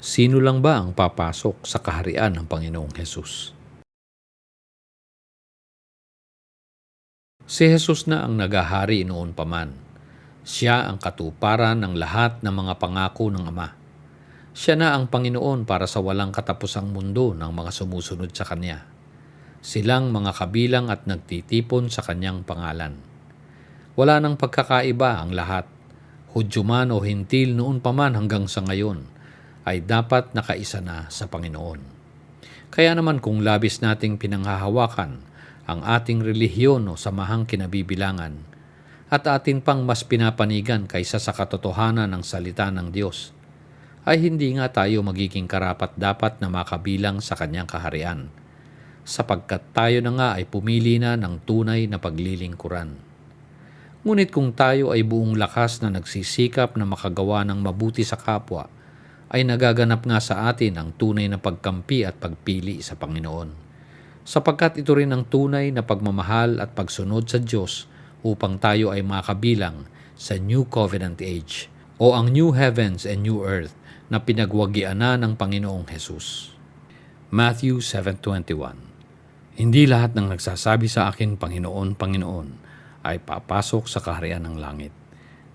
Sino lang ba ang papasok sa kaharian ng Panginoong Hesus? Si Jesus na ang nagahari noon pa man. Siya ang katuparan ng lahat ng mga pangako ng Ama. Siya na ang Panginoon para sa walang katapusang mundo ng mga sumusunod sa Kanya. Silang mga kabilang at nagtitipon sa Kanyang pangalan. Wala nang pagkakaiba ang lahat. Hudyo man o hintil noon pa man hanggang sa ngayon ay dapat nakaisa na sa Panginoon. Kaya naman kung labis nating pinanghahawakan ang ating relihiyon o samahang kinabibilangan at atin pang mas pinapanigan kaysa sa katotohanan ng salita ng Diyos, ay hindi nga tayo magiging karapat dapat na makabilang sa kanyang kaharian, sapagkat tayo na nga ay pumili na ng tunay na paglilingkuran. Ngunit kung tayo ay buong lakas na nagsisikap na makagawa ng mabuti sa kapwa, ay nagaganap nga sa atin ang tunay na pagkampi at pagpili sa Panginoon. Sapagkat ito rin ang tunay na pagmamahal at pagsunod sa Diyos upang tayo ay makabilang sa New Covenant Age o ang New Heavens and New Earth na pinagwagian na ng Panginoong Hesus. Matthew 7.21 Hindi lahat ng nagsasabi sa akin, Panginoon, Panginoon, ay papasok sa kaharian ng langit,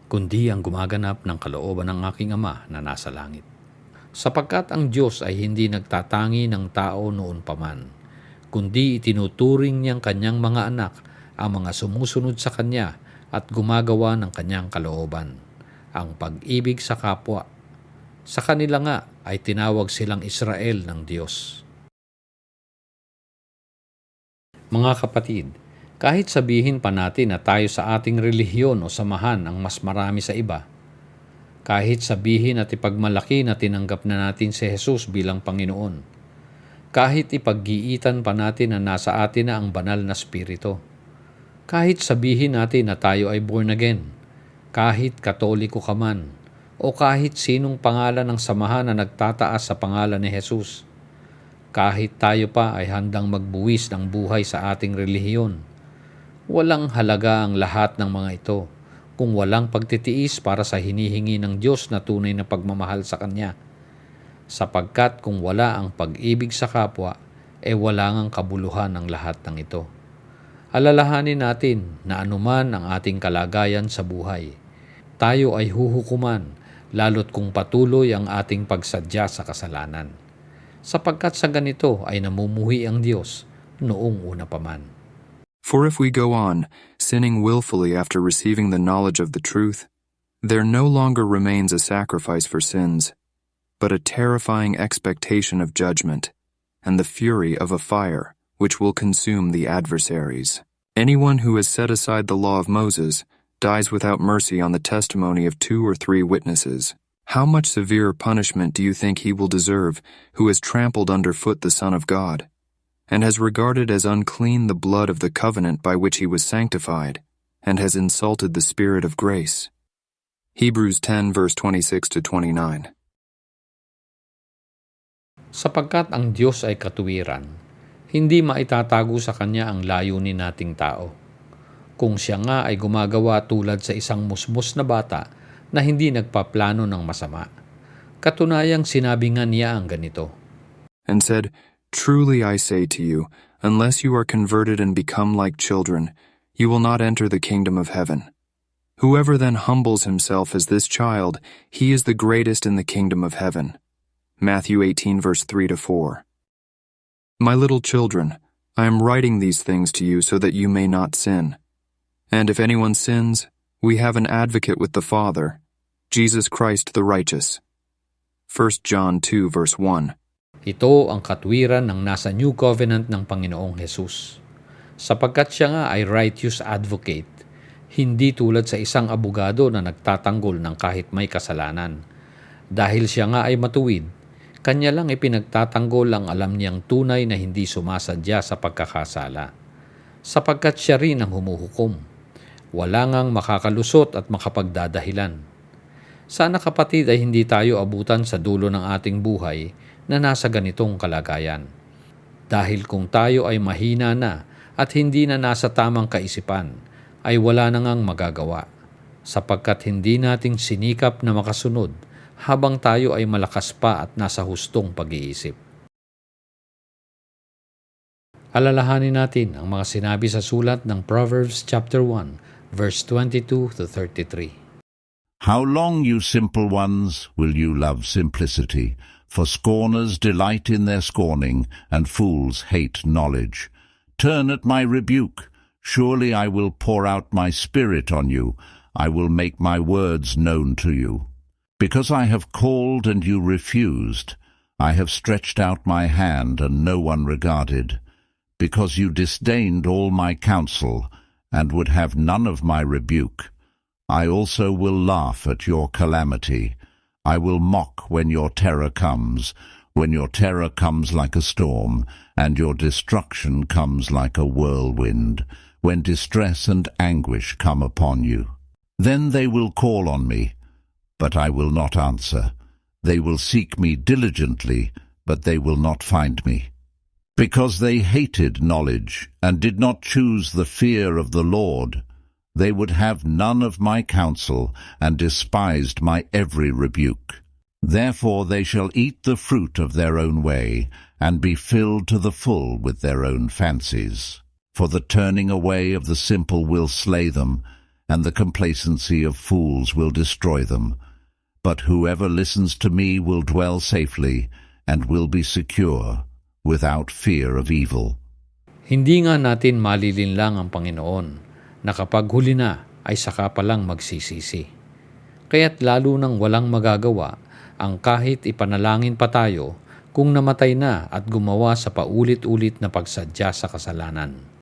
kundi ang gumaganap ng kalooban ng aking Ama na nasa langit sapagkat ang Diyos ay hindi nagtatangi ng tao noon paman, kundi itinuturing niyang kanyang mga anak ang mga sumusunod sa Kanya at gumagawa ng Kanyang kalooban, ang pag-ibig sa kapwa. Sa kanila nga ay tinawag silang Israel ng Diyos. Mga kapatid, kahit sabihin pa natin na tayo sa ating relihiyon o samahan ang mas marami sa iba, kahit sabihin at ipagmalaki na tinanggap na natin si Jesus bilang Panginoon. Kahit ipaggiitan pa natin na nasa atin na ang banal na spirito. Kahit sabihin natin na tayo ay born again. Kahit katoliko ka man. O kahit sinong pangalan ng samahan na nagtataas sa pangalan ni Jesus. Kahit tayo pa ay handang magbuwis ng buhay sa ating relihiyon. Walang halaga ang lahat ng mga ito kung walang pagtitiis para sa hinihingi ng Diyos na tunay na pagmamahal sa Kanya. Sapagkat kung wala ang pag-ibig sa kapwa, e eh wala ngang kabuluhan ng lahat ng ito. Alalahanin natin na anuman ang ating kalagayan sa buhay, tayo ay huhukuman lalot kung patuloy ang ating pagsadya sa kasalanan. Sapagkat sa ganito ay namumuhi ang Diyos noong una pa man. For if we go on, sinning willfully after receiving the knowledge of the truth, there no longer remains a sacrifice for sins, but a terrifying expectation of judgment, and the fury of a fire which will consume the adversaries. Anyone who has set aside the law of Moses dies without mercy on the testimony of two or three witnesses. How much severer punishment do you think he will deserve who has trampled underfoot the Son of God? And has regarded as unclean the blood of the covenant by which he was sanctified, and has insulted the Spirit of grace. Hebrews 10 verse 26 to 29. Sapagkat ang Diyos ay katuwiran, hindi maitatago sa Kanya ang layunin nating tao. Kung siya nga ay gumagawa tulad sa isang musmus na bata na hindi nagpaplano ng masama, katunayang sinabi nga niya ang ganito, And said, Truly I say to you, unless you are converted and become like children, you will not enter the kingdom of heaven. Whoever then humbles himself as this child, he is the greatest in the kingdom of heaven. Matthew 18 verse 3 to 4. My little children, I am writing these things to you so that you may not sin. And if anyone sins, we have an advocate with the Father, Jesus Christ the righteous. 1 John 2 verse 1. Ito ang katwiran ng nasa New Covenant ng Panginoong Hesus. Sapagkat siya nga ay righteous advocate, hindi tulad sa isang abogado na nagtatanggol ng kahit may kasalanan. Dahil siya nga ay matuwid, kanya lang ipinagtatanggol ang alam niyang tunay na hindi sumasadya sa pagkakasala. Sapagkat siya rin ang humuhukom. Wala ngang makakalusot at makapagdadahilan. Sana kapatid ay hindi tayo abutan sa dulo ng ating buhay na nasa ganitong kalagayan. Dahil kung tayo ay mahina na at hindi na nasa tamang kaisipan, ay wala na ngang magagawa, sapagkat hindi nating sinikap na makasunod habang tayo ay malakas pa at nasa hustong pag-iisip. Alalahanin natin ang mga sinabi sa sulat ng Proverbs chapter 1 verse 22 to 33. How long, you simple ones, will you love simplicity? For scorners delight in their scorning, and fools hate knowledge. Turn at my rebuke. Surely I will pour out my spirit on you. I will make my words known to you. Because I have called and you refused, I have stretched out my hand and no one regarded. Because you disdained all my counsel, and would have none of my rebuke. I also will laugh at your calamity. I will mock when your terror comes, when your terror comes like a storm, and your destruction comes like a whirlwind, when distress and anguish come upon you. Then they will call on me, but I will not answer. They will seek me diligently, but they will not find me. Because they hated knowledge, and did not choose the fear of the Lord, they would have none of my counsel, and despised my every rebuke. Therefore they shall eat the fruit of their own way, and be filled to the full with their own fancies. For the turning away of the simple will slay them, and the complacency of fools will destroy them. But whoever listens to me will dwell safely, and will be secure, without fear of evil. Hindi nga natin malilinlang ang Panginoon na kapag huli na ay saka palang magsisisi. Kaya't lalo nang walang magagawa ang kahit ipanalangin pa tayo kung namatay na at gumawa sa paulit-ulit na pagsadya sa kasalanan.